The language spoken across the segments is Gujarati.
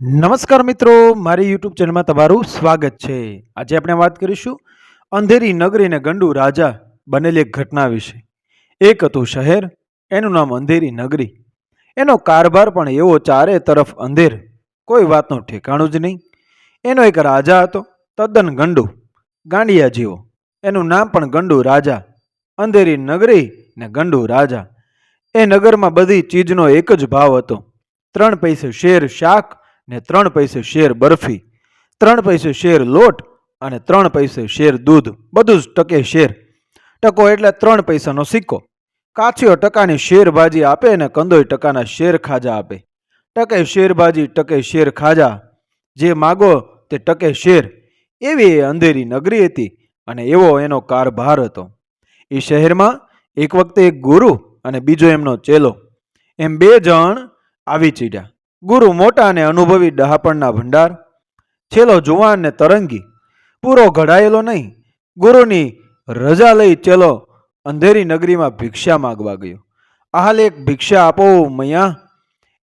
નમસ્કાર મિત્રો, મારી યુટ્યુબ ચેનલમાં તમારું સ્વાગત છે. આજે આપણે વાત કરીશું અંધેરી નગરી અને ગંડુ રાજા બનેલી એક ઘટના વિશે. એક હતું શહેર, એનું નામ અંધેરી નગરી. એનો કારભાર પણ એવો ચારે તરફ અંધેર, કોઈ વાતનું ઠેકાણું જ નહીં. એનો એક રાજા હતો, તદ્દન ગંડુ, ગાંડિયા જેવો. એનું નામ પણ ગંડુ રાજા, અંધેરી નગરી ને ગંડુ રાજા. એ નગરમાં બધી ચીજનો એક જ ભાવ હતો. ત્રણ પૈસે શેર, શાક ને ત્રણ પૈસે શેર બરફી, ત્રણ પૈસે શેર લોટ અને ત્રણ પૈસે શેર દૂધ. બધું જ ટકે શેર. ટકો એટલે ત્રણ પૈસાનો સિક્કો. કાછીઓ ટકાની શેરભાજી આપે ને કંદોય ટકાના શેર ખાજા આપે. ટકે શેરભાજી ટકે શેર ખાજા. જે માગો તે ટકે શેર. એવી એ અંધેરી નગરી હતી અને એવો એનો કારભાર હતો. એ શહેરમાં એક વખતે એક ગુરુ અને બીજો એમનો ચેલો. એમ બે જણ આવી ચીડ્યા. ગુરુ મોટા અને અનુભવી ડહાપણના ભંડાર. ચેલો જુવાન ને તરંગી. પૂરો ઘડાયેલો નહીં. ગુરુની રજા લઈ ચેલો અંધેરી નગરીમાં ભિક્ષા માગવા ગયો. આહાલ એક ભિક્ષા આપો મૈયા.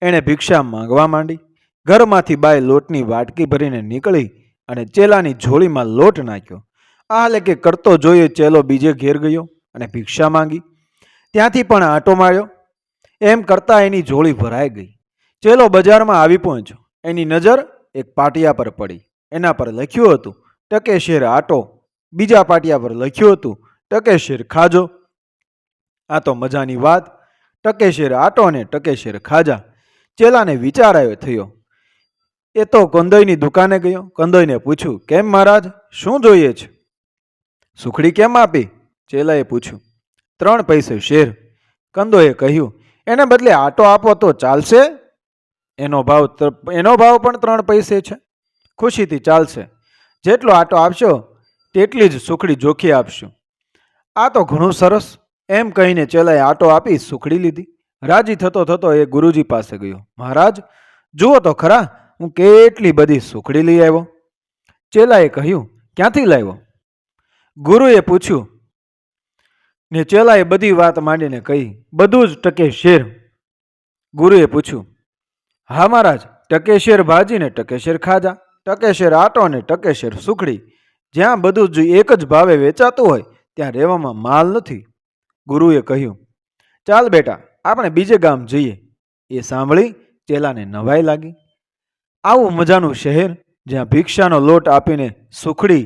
એણે ભિક્ષા માંગવા માંડી. ઘરમાંથી બાય લોટની વાટકી ભરીને નીકળી અને ચેલાની ઝોળીમાં લોટ નાખ્યો. આહાલે કે કરતો જોઈએ ચેલો બીજે ઘેર ગયો અને ભિક્ષા માંગી. ત્યાંથી પણ આંટો માર્યો. એમ કરતાં એની ઝોળી ભરાઈ ગઈ. ચેલો બજારમાં આવી પહોંચ્યો. એની નજર એક પાટિયા પર પડી. એના પર લખ્યું હતું ટકે શેર આટો. બીજા પાટિયા પર લખ્યું હતું ટકે શેર ખાજો. આ તો મજાની વાત. ટકે શેર આટો ને ટકે ખાજા. ચેલાને વિચાર આવ્યો થયો. એ તો કંદોઈની દુકાને ગયો. કંદોઈને પૂછ્યું, કેમ મહારાજ? શું જોઈએ છે? સુખડી કેમ આપી? ચેલાએ પૂછ્યું. ત્રણ પૈસે શેર. કંદોએ કહ્યું, એને બદલે આટો આપો તો ચાલશે? એનો ભાવ એનો ભાવ પણ ત્રણ પૈસે છે. ખુશીથી ચાલશે. જેટલો આટો આપશો, તેટલી જ સુખડી જોખી આપશું. આ તો ઘણું સરસ. એમ કહીને ચેલાએ આટો આપી સુખડી લીધી. રાજી થતો થતો એ ગુરુજી પાસે ગયો. મહારાજ, જુઓ તો ખરા, હું કેટલી બધી સુખડી લઈ આવ્યો. ચેલાએ કહ્યું, ક્યાંથી લાવ્યો? ગુરુએ પૂછ્યું. ને ચેલાએ બધી વાત માંડીને કહી, બધું જ ટકે શેર. ગુરુએ પૂછ્યું હા મહારાજ, ટકેશેર ભાજી ને ટકેશેર ખાજા, ટકેશેર આટો ને ટકેશેર સુખડી. જ્યાં બધું જ એક જ ભાવે વેચાતું હોય, ત્યાં રહેવામાં માલ નથી. ગુરુએ કહ્યું, ચાલ બેટા, આપણે બીજે ગામ જઈએ. એ સાંભળી ચેલાને નવાઈ લાગી. આવું મજાનું શહેર, જ્યાં ભિક્ષાનો લોટ આપીને સુખડી,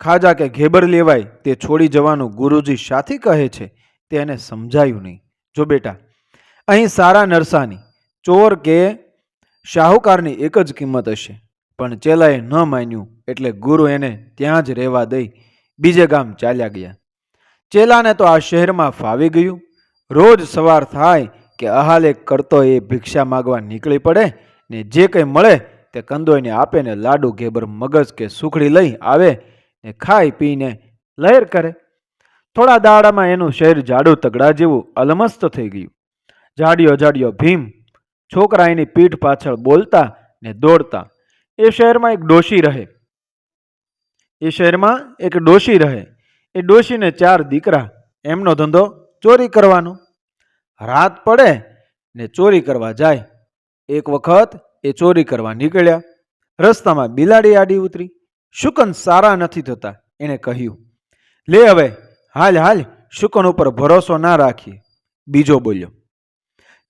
ખાજા કે ઘેબર લેવાય, તે છોડી જવાનું ગુરુજી સાથી કહે છે તે એને સમજાયું નહીં. જો બેટા, અહીં સારા નરસાની, ચોર કે શાહુકારની એક જ કિંમત હશે. પણ ચેલાએ ન માન્યું એટલે ગુરુ એને ત્યાં જ રહેવા દઈ બીજે ગામ ચાલ્યા ગયા. ચેલાને તો આ શહેરમાં ફાવી ગયું. રોજ સવાર થાય કે અહાલે કરતો એ ભિક્ષા માગવા નીકળી પડે ને જે કંઈ મળે તે કંદોઈને આપે ને લાડુ, ઘેબર, મગજ કે સુખડી લઈ આવે ને ખાઈ પીને લહેર કરે. થોડા દાડામાં એનું શહેર જાડું તગડા જેવું અલમસ્ત થઈ ગયું. જાડિયો જાડિયો ભીમ છોકરા એની પીઠ પાછળ બોલતા ને દોડતા. એ શહેરમાં એક ડોશી રહે. એ શહેરમાં એક ડોશી રહે. એ ડોશીને ચાર દીકરા. એમનો ધંધો ચોરી કરવાનો. રાત પડે ને ચોરી કરવા જાય. એક વખત એ ચોરી કરવા નીકળ્યા. રસ્તામાં બિલાડી આડી ઉતરી. શુકન સારા નથી થતા, એણે કહ્યું. લે હવે, હાલ હાલ, શુકન ઉપર ભરોસો ના રાખીએ. બીજો બોલ્યો.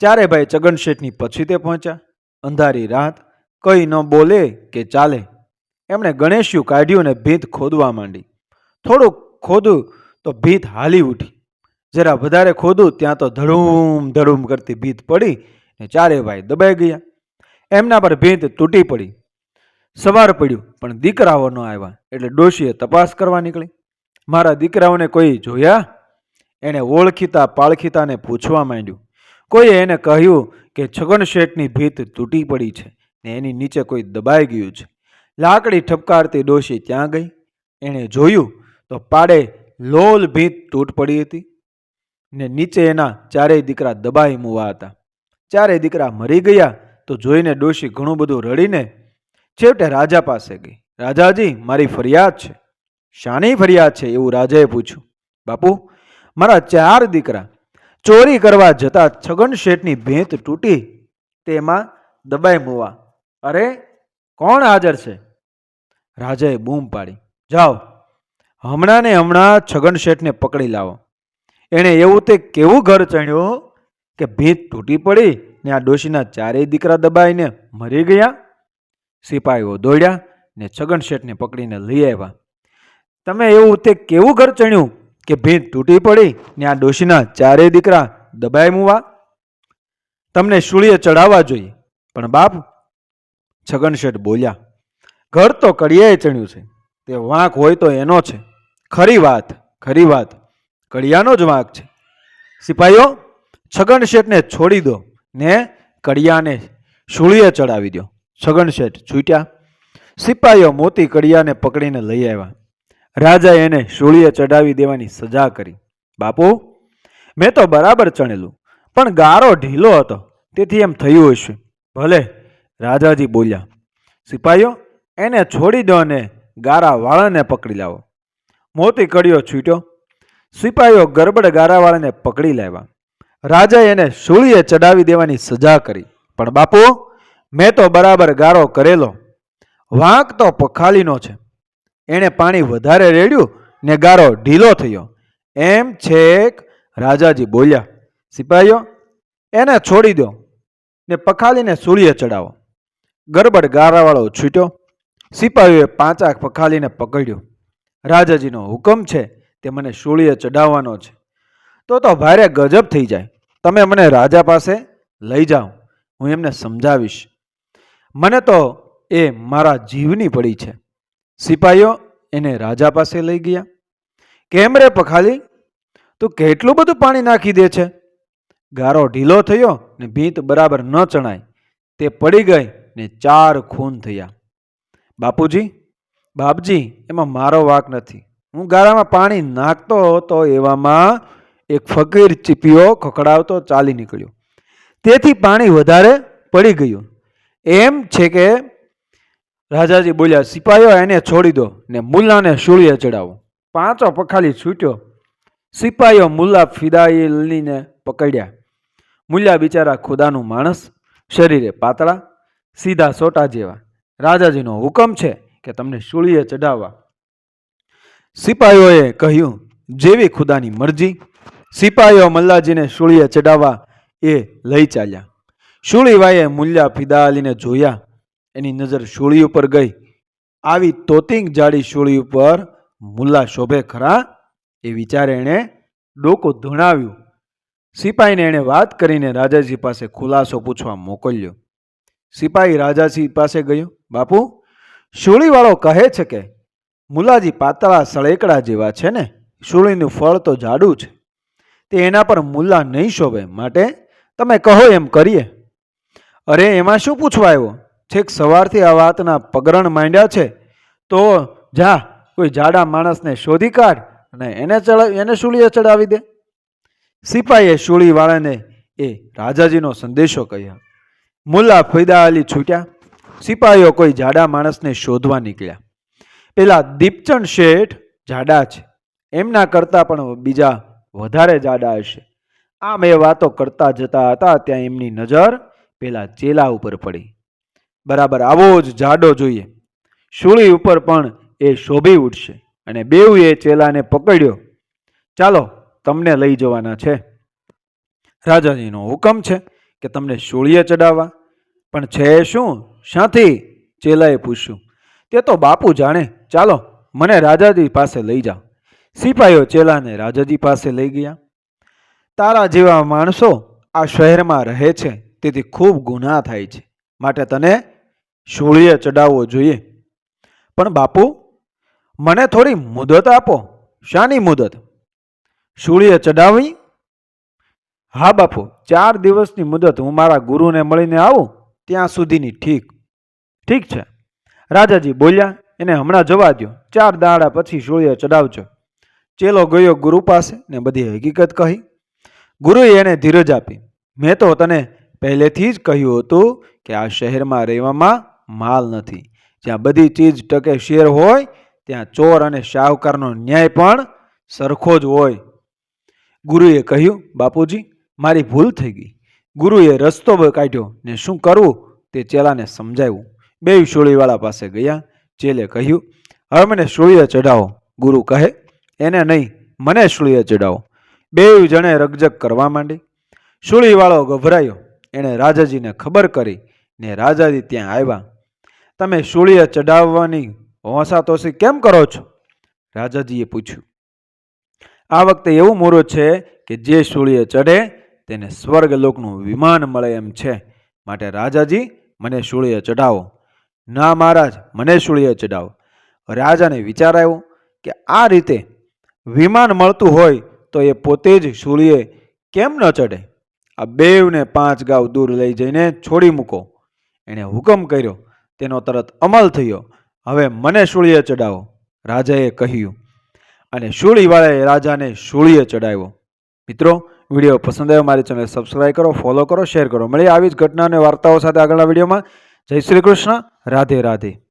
ચારે ભાઈ ચગન શેઠની પછી તે પહોંચ્યા. અંધારી રાત, કઈ ન બોલે કે ચાલે. એમણે ગણેશિયું કાઢ્યું ને ભીત ખોદવા માંડી. થોડુંક ખોદું તો ભીત હાલી ઉઠી. જરા વધારે ખોદું ત્યાં તો ધડુમ ધડુમ કરતી ભીત પડી ને ચારે ભાઈ દબાઈ ગયા. એમના પર ભીત તૂટી પડી. સવાર પડ્યું, પણ દીકરાઓ ન આવ્યા, એટલે ડોશીએ તપાસ કરવા નીકળી. મારા દીકરાઓને કોઈ જોયા? એણે ઓળખીતા પાળખીતાને પૂછવા માંડ્યું. કોઈએ એને કહ્યું કે છગન શેઠની ભીત તૂટી પડી છે ને એની નીચે કોઈ દબાઈ ગયું છે. લાકડી ઠપકારતી ડોશી ત્યાં ગઈ. એણે જોયું તો પાડે લોલ ભીત તૂટ પડી હતી ને નીચે એના ચારેય દીકરા દબાઈ મૂવા હતા. ચારેય દીકરા મરી ગયા તો જોઈને ડોશી ઘણું બધું રડીને છેવટે રાજા પાસે ગઈ. રાજાજી, મારી ફરિયાદ છે. શાની ફરિયાદ છે? એવું રાજાએ પૂછ્યું. બાપુ, મારા ચાર દીકરા ચોરી કરવા જતા છગન શેઠની ભેંત તૂટી, તેમાં દબાઈ મુવા. અરે, કોણ હાજર છે? રાજાએ બૂમ પાડી. જાઓ, હમણાં ને હમણાં છગન શેઠને પકડી લાવો. એણે એવું તે કેવું ઘર ચણ્યું કે ભીંત તૂટી પડી ને આ ડોશીના ચારેય દીકરા દબાઈને મરી ગયા? સિપાહીઓ દોડ્યા ને છગન શેઠને પકડીને લઈ આવ્યા. તમે એવું તે કેવું ઘર ચણ્યું કે ભીત તૂટી પડી ને આ ડોશીના ચારેય દીકરા દબાઈ મૂવા. તમને શૂળીએ ચડાવવા જોઈએ. પણ બાપ, છગન શેઠ બોલ્યા, ઘર તો કડિયાએ ચણ્યું છે. તે વાંક હોય તો એનો છે. ખરી વાત ખરી વાત. કડિયાનો જ વાંક છે. સિપાહીઓ છગન શેઠને છોડી દો ને કડિયાને શૂળીએ ચડાવી દો. છગન શેઠ છૂટ્યા. સિપાહીઓ મોતી કડિયાને પકડીને લઈ આવ્યા. રાજાએ એને શૂળીએ ચડાવી દેવાની સજા કરી. બાપુ, મેં તો બરાબર ચણેલું, પણ ગારો ઢીલો હતો, તેથી એમ થયું હશે. ભલે, રાજાજી બોલ્યા. સિપાહીઓ એને છોડી દો અને ગારા વાળાને પકડી લાવો. મોતી કડિયો છૂટ્યો. સિપાહીઓ ગરબડ ગારાવાળાને પકડી લાવ્યા. રાજાએ એને શૂળીએ ચડાવી દેવાની સજા કરી. પણ બાપુ, મેં તો બરાબર ગારો કરેલો, વાંક તો પખાલીનો છે. એણે પાણી વધારે રેડ્યું ને ગારો ઢીલો થયો. એમ છેક રાજાજી બોલ્યા સિપાહીઓ એને છોડી દો ને પખાલીને સૂળીએ ચડાવો. ગરબડ ગારાવાળો છૂટ્યો. સિપાહીઓએ પાંચાક પખાલીને પકડ્યો. રાજાજીનો હુકમ છે તે મને સૂર્ય ચડાવવાનો છે. તો તો ભારે ગજબ થઈ જાય. તમે મને રાજા પાસે લઈ જાઓ. હું એમને સમજાવીશ. મને તો એ મારા જીવની પડી છે. સિપાહીઓ એને રાજા પાસે લઈ ગયા. કેમ રે પખાલી? તું કેટલું બધું પાણી નાખી દે છે? ગારો ઢીલો થયો ને ભીંત બરાબર ન ચણાય. તે પડી ગઈ ને ચાર ખૂન થયા. બાપુજી, બાપજી, એમાં મારો વાક નથી. હું ગારામાં પાણી નાખતો હતો એવામાં એક ફકીર ચીપીઓ ખખડાવતો ચાલી નીકળ્યો. તેથી પાણી વધારે પડી ગયું. એમ છે કે રાજાજી બોલ્યા સિપાહીઓ એને છોડી દો ને મુલ્લાને શૂળીએ ચડાવો. પાંચો પખાલી છૂટ્યો. સિપાહીઓ મુલ્લા ફિદાઈલને પકડ્યા. મુલ્લા બિચારા ખુદાનું માણસ, શરીરે પાતળા, સીધા સોટા જેવા. રાજાજીનો હુકમ છે કે તમને શૂળીએ ચડાવવા સિપાહીઓએ કહ્યું, જેવી ખુદાની મરજી સિપાહીઓ મલ્લાજીને શૂળીએ ચડાવવા એ લઈ ચાલ્યા. શૂળીવાએ મુલ્લા ફિદા અલીને જોયા. એની નજર શૂળી ઉપર ગઈ. આવી તોતિંગ જાડી શૂળી ઉપર મુલ્લા શોભે ખરા એ વિચારે એણે ડોકો ધણાવ્યું. સિપાહીને એણે વાત કરીને રાજાજી પાસે ખુલાસો પૂછવા મોકલ્યો. સિપાહી રાજાજી પાસે ગયો, બાપુ, શૂળીવાળો કહે છે કે મુલાજી પાતળા સળેકડા જેવા છે ને, શૂળીનું ફળ તો જાડું છે. તે એના પર મુલ્લા નહીં શોભે, માટે તમે કહો એમ કરીએ. અરે, એમાં શું પૂછવા આવ્યો? છેક સવારથી આ વાતના પગરણ માંડ્યા છે, તો જા, કોઈ જાડા માણસને શોધી કાઢ અને એને ચડાવી એને શૂળીએ ચડાવી દે. સિપાહીએ શૂળીવાળાને એ રાજાજીનો સંદેશો કહ્યો. મુલ્લા ફૈદા અલી છૂટ્યા. સિપાહીઓ કોઈ જાડા માણસને શોધવા નીકળ્યા. પેલા દીપચંદ શેઠ જાડા છે. એમના કરતાં પણ બીજા વધારે જાડા હશે. આમ એ વાતો કરતા જતા હતા ત્યાં એમની નજર પેલા ચેલા ઉપર પડી. બરાબર, આવો જ જાડો જોઈએ. શૂળી ઉપર પણ એ શોભી ઉઠશે અને બેઉ એ ચેલાને પકડ્યો. ચાલો, તમને લઈ જવાના છે. રાજાજીનો હુકમ છે કે તમને શૂળીએ ચડાવવા. પણ છે શું? શાથી ચેલાએ પૂછ્યું. તે તો બાપુ જાણે. ચાલો, મને રાજાજી પાસે લઈ જાઓ. સિપાહીઓ ચેલાને રાજાજી પાસે લઈ ગયા. તારા જેવા માણસો આ શહેરમાં રહે છે. તેથી ખૂબ ગુનાહ થાય છે. માટે તને શૂળીએ ચડાવવો જોઈએ. પણ બાપુ, મને થોડી મુદત આપો. શાની મુદત? શૂળીએ ચડાવી? હા બાપુ, ચાર દિવસની મુદત હું મારા ગુરુને મળીને આવું, ત્યાં સુધીની ઠીક. ઠીક છે. રાજાજી બોલ્યા, એને હમણાં જવા દો ચાર દાડા પછી શૂળીએ ચડાવજો. ચેલો ગયો ગુરુ પાસે ને બધી હકીકત કહી. ગુરુએ એને ધીરજ આપી. મેં તો તને પહેલેથી જ કહ્યું હતું કે આ શહેરમાં રહેવામાં માલ નથી. જ્યાં બધી ચીજ ટકે શેર હોય, ત્યાં ચોર અને શાહુકારનો ન્યાય પણ સરખો જ હોય. ગુરુએ કહ્યું, બાપુજી, મારી ભૂલ થઈ ગઈ. ગુરુએ રસ્તો કાઢ્યો ને શું કરવું તે ચેલાને સમજાવ્યું. બે શોળીવાળા પાસે ગયા. ચેલે કહ્યું, હવે મને શૂળીએ ચઢાવો. ગુરુ કહે, એને નહીં, મને શૂળીએ ચઢાવો. બે જણે રકજક કરવા માંડી. શૂળીવાળો ગભરાયો. એણે રાજાજીને ખબર કરી ને રાજાજી ત્યાં આવ્યા. તમે સૂળીએ ચઢાવવાની હોંસાતોસી કેમ કરો છો? રાજાજીએ પૂછ્યું. આ વખતે એવું મુહૂર્ત છે કે જે સૂળીએ ચઢે તેને સ્વર્ગલોકનું વિમાન મળે એમ છે. માટે રાજાજી, મને સૂળીએ ચઢાવો. ના મહારાજ, મને સૂળીએ ચઢાવો. રાજાને વિચાર આવ્યો કે આ રીતે વિમાન મળતું હોય તો એ પોતે જ સૂળીએ કેમ ન ચડે આ બેવને પાંચ ગાવ દૂર લઈ જઈને છોડી મૂકો. એણે હુકમ કર્યો તેનો તરત અમલ થયો. હવે મને શૂળીએ ચડાવો. રાજાએ કહ્યું. અને શૂળીવાળાએ રાજાને શૂળીએ ચડાવ્યો. મિત્રો, વીડિયો પસંદ આવ્યો મારી ચેનલ સબસ્ક્રાઈબ કરો ફોલો કરો શેર કરો. મળીએ આવી જ ઘટના અને વાર્તાઓ સાથે આગળના વિડીયોમાં. જય શ્રી કૃષ્ણ. રાધે રાધે.